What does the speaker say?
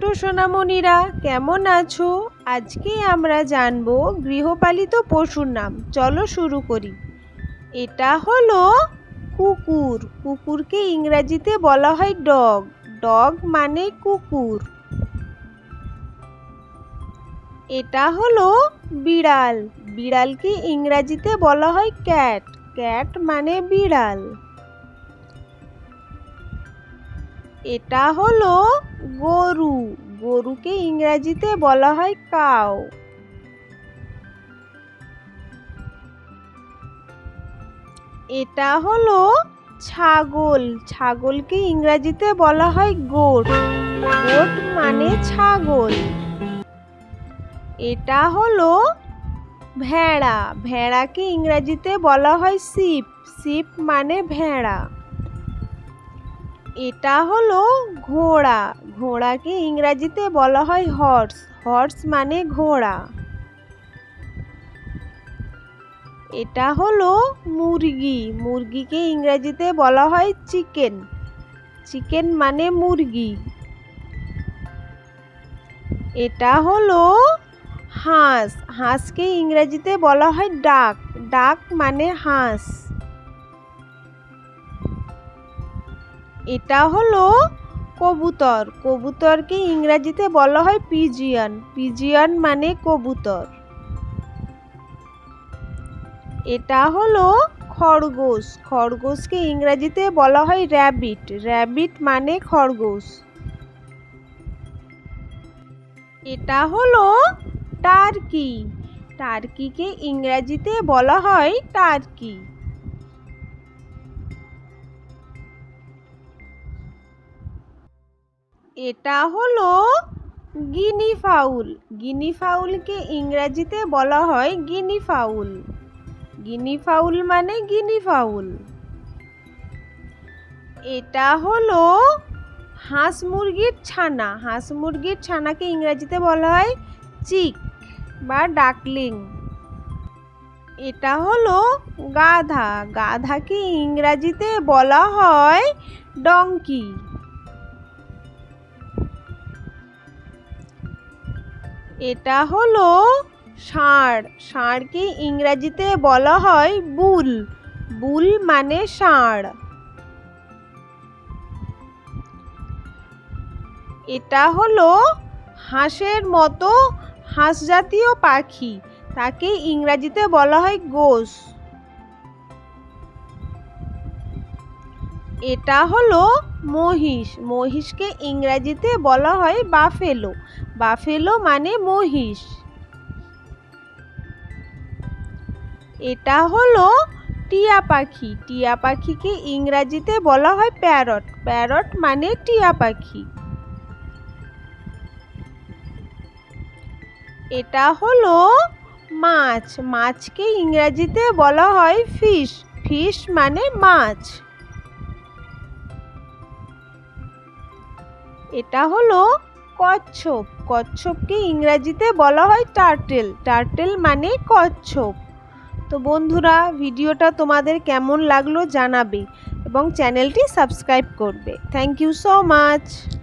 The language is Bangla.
ছোট্ট সোনামণিরা, কেমন আছো? আজকে আমরা জানব গৃহপালিত পশুর নাম। চলো শুরু করি। এটা হলো কুকুর। কুকুরকে ইংরাজিতে বলা হয় ডগ। ডগ মানে কুকুর। এটা হলো বিড়াল। বিড়ালকে ইংরাজিতে বলা হয় ক্যাট। ক্যাট মানে বিড়াল। এটা হলো গরু। গরুকে ইংরেজিতে বলা হয় কাউ। এটা হলো ছাগল। ছাগলকে ইংরেজিতে বলা হয় গোট। গোট মানে ছাগল। এটা হলো ভেড়া। ভেড়াকে ইংরেজিতে বলা হয় শিপ। শিপ মানে ভেড়া। এটা হলো ঘোড়া। ঘোড়াকে ইংরাজিতে বলা হয় হর্স হর্স মানে ঘোড়া। এটা হলো মুরগি। মুরগিকে ইংরাজিতে বলা হয় চিকেন চিকেন মানে মুরগি। এটা হলো হাঁস। হাঁসকে ইংরাজিতে বলা হয় ডাক ডাক মানে হাঁস। এটা হলো কবুতর। কবুতরকে ইংরাজিতে বলা হয় পিজিয়ান। পিজিয়ান মানে কবুতর। এটা হলো খরগোশ। খরগোশকে ইংরাজিতে বলা হয় র্যাবিট। র্যাবিট মানে খরগোশ। এটা হলো টার্কি। টার্কিকে ইংরাজিতে বলা হয় টার্কি। এটা হলো গিনি ফাউল। গিনি ফাউলকে ইংরাজিতে বলা হয় গিনি ফাউল। গিনি ফাউল মানে গিনি ফাউল। এটা হলো হাঁস মুরগির ছানা। হাঁস মুরগির ছানাকে ইংরাজিতে বলা হয় চিক বা ডাকলিং। এটা হলো গাধা। গাধাকে ইংরাজিতে বলা হয় ডঙ্কি এটা হলো ষাঁড়। ষাঁড়কে ইংরাজিতে বলা হয় বুল। বুল মানে ষাঁড়। এটা হলো হাঁসের মতো হাঁস জাতীয় পাখি। তাকে ইংরাজিতে বলা হয় গোস। এটা হলো মহিষ। মহিষকে ইংরাজিতে বলা হয় বাফেলো। বাফেলো মানে মহিষ। এটা হলো টিয়া পাখি। টিয়া পাখিকে ইংরাজিতে বলা হয় প্যারট। প্যারট মানে টিয়া পাখি। এটা হলো মাছ। মাছকে ইংরাজিতে বলা হয় ফিশ। ফিশ মানে মাছ। এটা হলো কচ্ছপ। কচ্ছপকে ইংরাজিতে বলা হয় টার্টেল। টার্টেল মানে কচ্ছপ। তো বন্ধুরা, ভিডিওটা তোমাদের কেমন লাগল জানাবে এবং চ্যানেলটি সাবস্ক্রাইব করবে। Thank you so much.